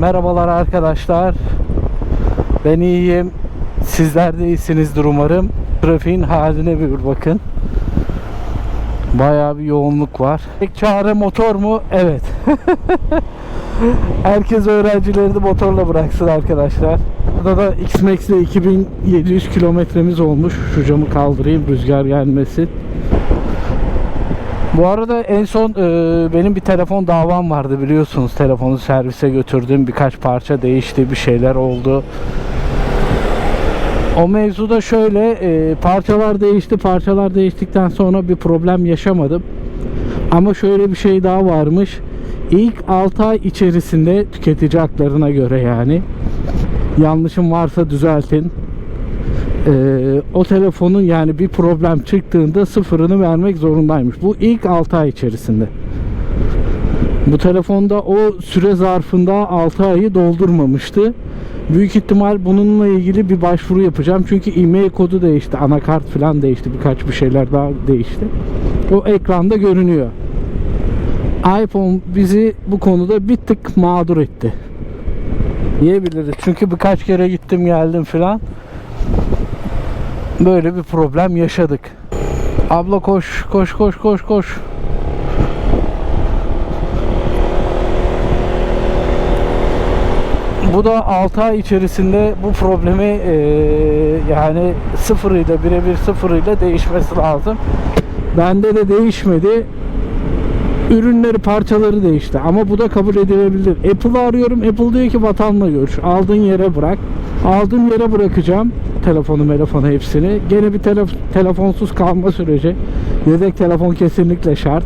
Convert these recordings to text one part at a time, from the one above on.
merhabalar arkadaşlar. Ben iyiyim. Sizler de iyisinizdir umarım. Trafiğin haline bir bakın. Bayağı bir yoğunluk var. Tek çare motor mu? Evet. Herkes öğrencileri de motorla bıraksın arkadaşlar. Burada da X-Max ile 2700 kilometremiz olmuş. Şu camı kaldırayım rüzgar gelmesin. Bu arada en son e, benim bir telefon davam vardı biliyorsunuz. Telefonu servise götürdüm. Birkaç parça değişti. Bir şeyler oldu. O mevzuda şöyle e, parçalar değişti. Parçalar değiştikten sonra bir problem yaşamadım. Ama şöyle bir şey daha varmış. İlk 6 ay içerisinde tüketici haklarına göre yani yanlışım varsa düzeltin. Ee, o telefonun yani bir problem çıktığında sıfırını vermek zorundaymış. Bu ilk 6 ay içerisinde. Bu telefonda o süre zarfında 6 ayı doldurmamıştı. Büyük ihtimal bununla ilgili bir başvuru yapacağım. Çünkü e-mail kodu değişti. Anakart falan değişti. Birkaç bir şeyler daha değişti. O ekranda görünüyor. iPhone bizi bu konuda bir tık mağdur etti. Diyebiliriz. Çünkü birkaç kere gittim geldim falan. Böyle bir problem yaşadık. Abla koş koş koş koş koş. Bu da 6 ay içerisinde bu problemi eee, yani sıfırıyla birebir sıfırıyla değişmesi lazım. Bende de değişmedi. Ürünleri parçaları değişti ama bu da kabul edilebilir. Apple'ı arıyorum. Apple diyor ki vatanla görüş. Aldığın yere bırak. Aldığım yere bırakacağım telefonu telefonu hepsini. Gene bir telef- telefonsuz kalma süreci. Yedek telefon kesinlikle şart.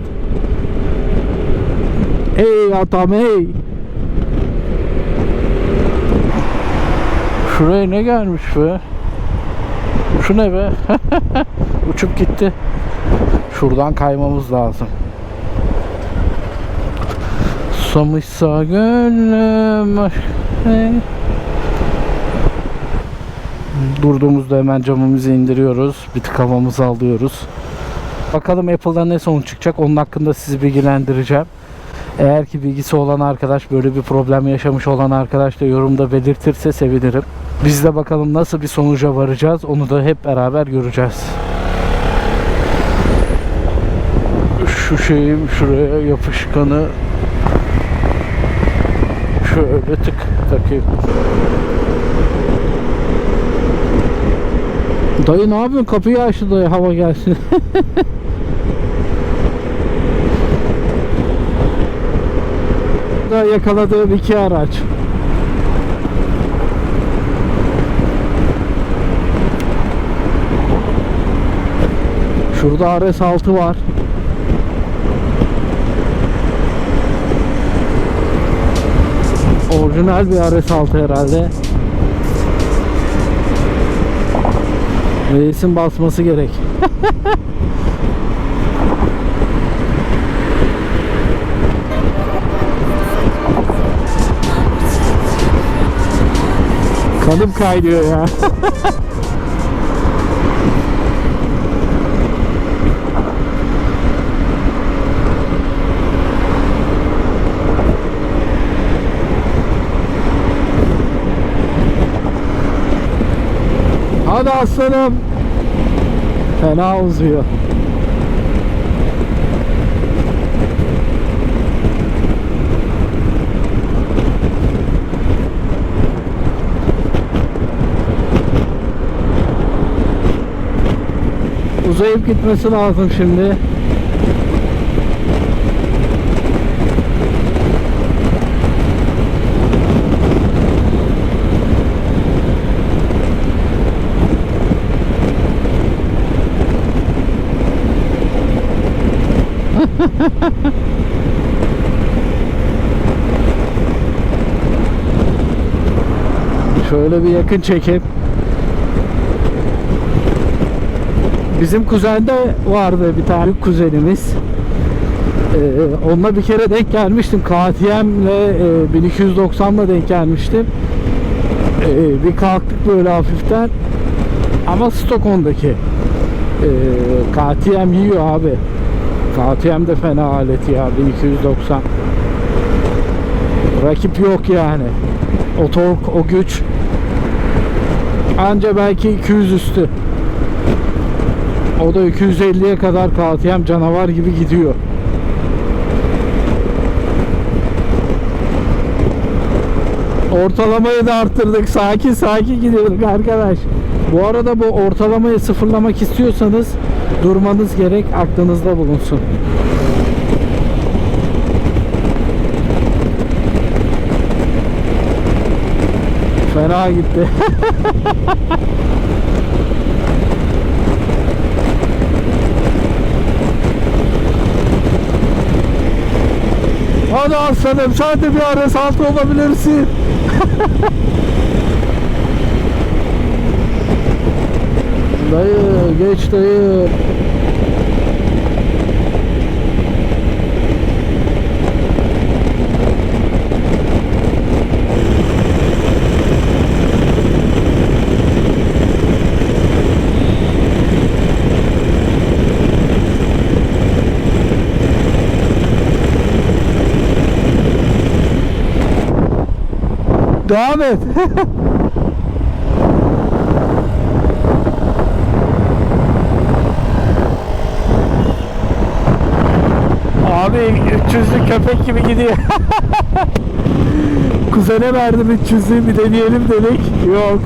Ey adam ey. Şuraya ne gelmiş be? Şu ne be? Uçup gitti. Şuradan kaymamız lazım. Susamışsa gönlüm aşk- Durduğumuzda hemen camımızı indiriyoruz. Bir tık havamızı alıyoruz. Bakalım Apple'da ne sonuç çıkacak. Onun hakkında sizi bilgilendireceğim. Eğer ki bilgisi olan arkadaş böyle bir problem yaşamış olan arkadaş da yorumda belirtirse sevinirim. Biz de bakalım nasıl bir sonuca varacağız. Onu da hep beraber göreceğiz. Şu şeyim şuraya yapışkanı şöyle tık takayım. Dayı ne yapıyorsun? Kapıyı açtı dayı hava gelsin. da yakaladığım iki araç. Şurada RS6 var. Orijinal bir RS6 herhalde. Reisin basması gerek. Kanım kaynıyor ya. Hadi aslanım. Fena uzuyor. Uzayıp gitmesi lazım şimdi. Şöyle bir yakın çekim. Bizim kuzende vardı bir tane kuzenimiz. Ee, onunla bir kere denk gelmiştim. KTM'le e, 1290'la denk gelmiştim. Ee, bir kalktık böyle hafiften. Ama Stockholm'daki ee, KTM yiyor abi. KTM de fena alet ya 1290. Rakip yok yani. O tork, o güç. Anca belki 200 üstü. O da 250'ye kadar KTM canavar gibi gidiyor. Ortalamayı da arttırdık. Sakin sakin gidiyorduk arkadaş. Bu arada bu ortalamayı sıfırlamak istiyorsanız durmanız gerek aklınızda bulunsun. Fena gitti. Hadi aslanım sen de bir ara salto olabilirsin. dayı geç dayı. Devam et. Abi 300'lük köpek gibi gidiyor. Kuzene verdim 300'lüğü bir deneyelim dedik. Yok.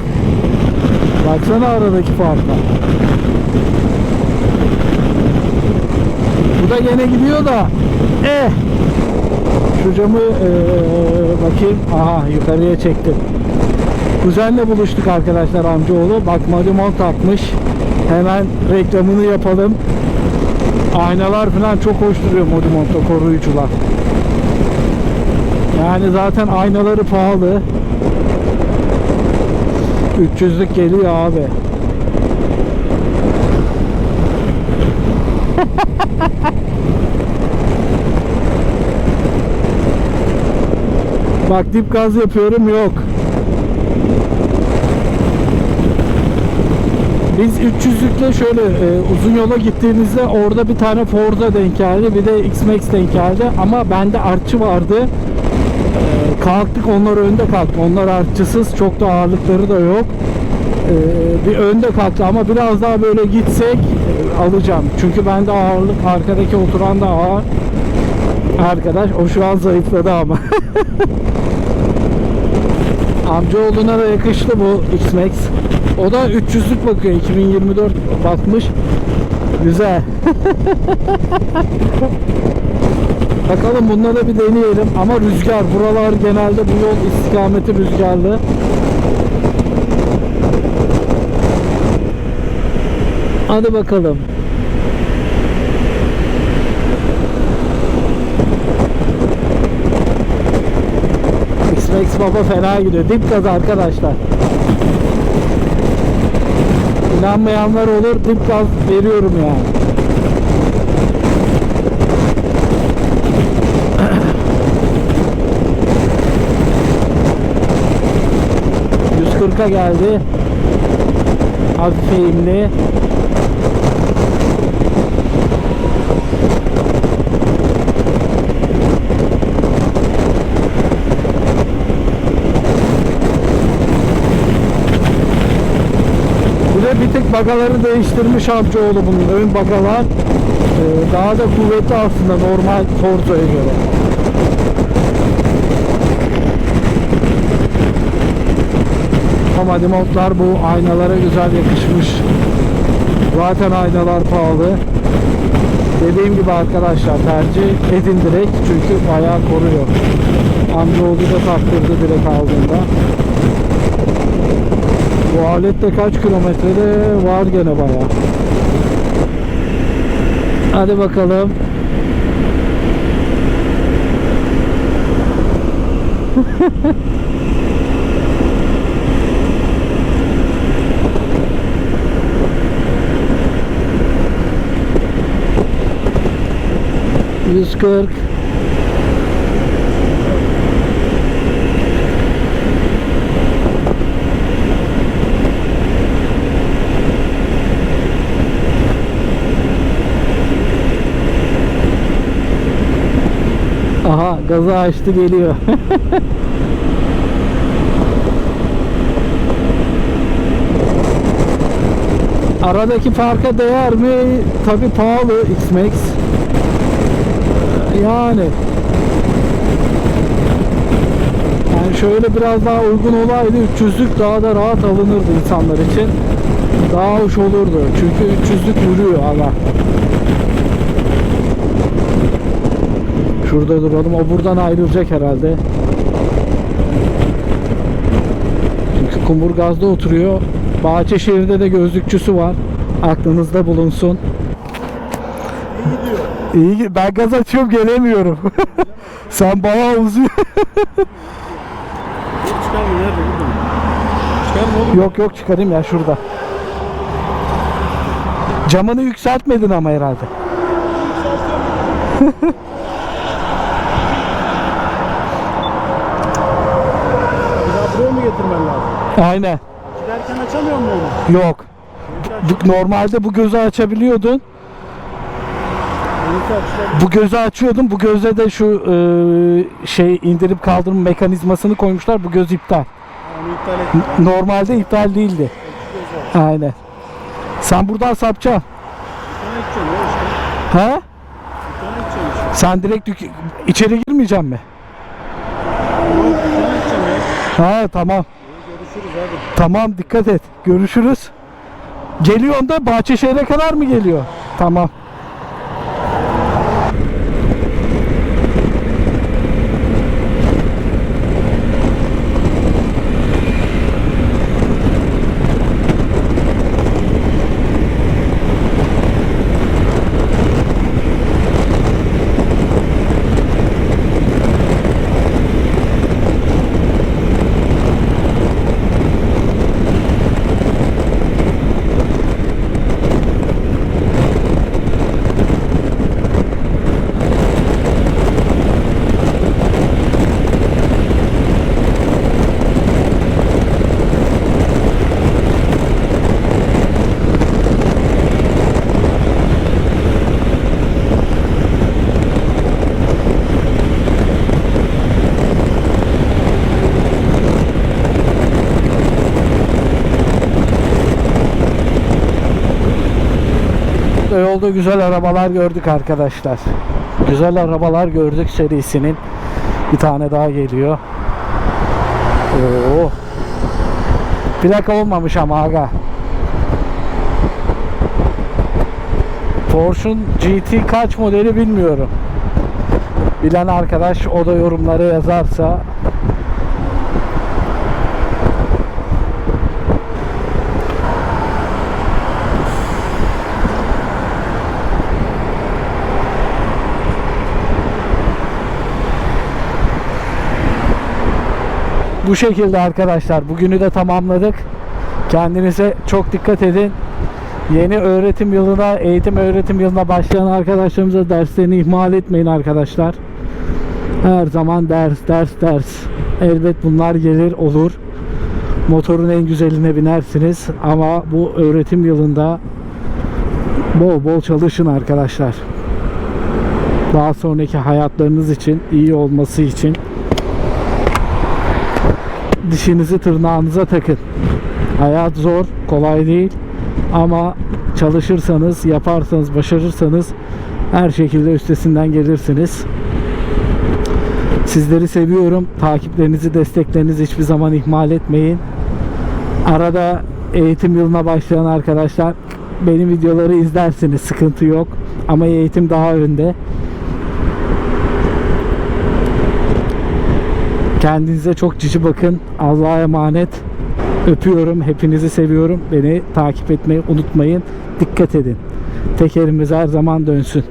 Baksana aradaki farka. Bu da gene gidiyor da. Eh. Şu camı eee, bakayım. Aha yukarıya çektim. Kuzenle buluştuk arkadaşlar amcaoğlu. Bak Madimon takmış. Hemen reklamını yapalım. Aynalar falan çok hoş duruyor Modimonto koruyucular. Yani zaten aynaları pahalı. 300'lük geliyor abi. Bak dip gaz yapıyorum yok. Biz 300'lükle şöyle e, uzun yola gittiğimizde orada bir tane Forza denk geldi bir de X-Max denk geldi ama bende artçı vardı. E, kalktık onlar önde kalktı. Onlar artçısız çok da ağırlıkları da yok. E, bir önde kalktı ama biraz daha böyle gitsek e, alacağım. Çünkü bende ağırlık arkadaki oturan da ağır. Arkadaş o şu an zayıfladı ama. Amcaoğluna da yakıştı bu X-Max. O da 300'lük bakıyor. 2024 bakmış. Güzel. Bakalım bununla da bir deneyelim. Ama rüzgar. Buralar genelde bu yol istikameti rüzgarlı. Hadi bakalım. X-Max Baba fena gidiyor. Dip gaz arkadaşlar. İnanmayanlar olur. Dip gaz veriyorum yani. ...140'a geldi. Hafif eğimli. Bagaları değiştirmiş amcaoğlu bunun ön bagalar. Ee, daha da kuvvetli aslında normal Forza'ya göre. Ama modlar bu aynalara güzel yakışmış. Zaten aynalar pahalı. Dediğim gibi arkadaşlar tercih edin direkt çünkü bayağı koruyor. Amcaoğlu da taktırdı direkt aldığında. Bu alette kaç kilometrede var gene bayağı. Hadi bakalım. Yüz kırk. Aha gazı açtı geliyor. Aradaki farka değer mi? Tabi pahalı X-Max. Yani yani şöyle biraz daha uygun olaydı 300'lük daha da rahat alınırdı insanlar için. Daha hoş olurdu. Çünkü 300'lük vuruyor Allah. Şurada duralım. O buradan ayrılacak herhalde. Çünkü Kumburgaz'da oturuyor. Bahçeşehir'de de gözlükçüsü var. Aklınızda bulunsun. İyi gidiyor. Ben gaz açıyorum gelemiyorum. Sen bayağı uzuyor. Yok yok çıkarayım ya şurada. Camını yükseltmedin ama herhalde. Bir daha buraya mı getirmen lazım? Aynen. Giderken açamıyor mu onu? Yok. Bu- Normalde bu gözü açabiliyordun. Bu gözü açıyordun. Bu gözde de şu e, şey indirip kaldırma mekanizmasını koymuşlar. Bu göz iptal. Onu iptal Normalde iptal değildi. Aynen. Sen buradan sapacaksın. İşte. He? Sen direkt içeri girmeyeceksin mi? Yok bir tane içeceğim ya. Ha tamam. Görüşürüz hadi. Tamam dikkat et. Görüşürüz. Geliyorsun da Bahçeşehir'e kadar mı geliyor? Tamam. Yolda güzel arabalar gördük arkadaşlar. Güzel arabalar gördük serisinin. Bir tane daha geliyor. Oo. Plaka olmamış ama aga. Porsche'un GT kaç modeli bilmiyorum. Bilen arkadaş o da yorumlara yazarsa Bu şekilde arkadaşlar bugünü de tamamladık. Kendinize çok dikkat edin. Yeni öğretim yılına, eğitim öğretim yılına başlayan arkadaşlarımıza derslerini ihmal etmeyin arkadaşlar. Her zaman ders, ders, ders. Elbet bunlar gelir, olur. Motorun en güzeline binersiniz ama bu öğretim yılında bol bol çalışın arkadaşlar. Daha sonraki hayatlarınız için, iyi olması için dişinizi tırnağınıza takın. Hayat zor, kolay değil ama çalışırsanız, yaparsanız, başarırsanız her şekilde üstesinden gelirsiniz. Sizleri seviyorum. Takiplerinizi, desteklerinizi hiçbir zaman ihmal etmeyin. Arada eğitim yılına başlayan arkadaşlar benim videoları izlersiniz. Sıkıntı yok. Ama eğitim daha önde. Kendinize çok cici bakın. Allah'a emanet. Öpüyorum. Hepinizi seviyorum. Beni takip etmeyi unutmayın. Dikkat edin. Tekerimiz her zaman dönsün.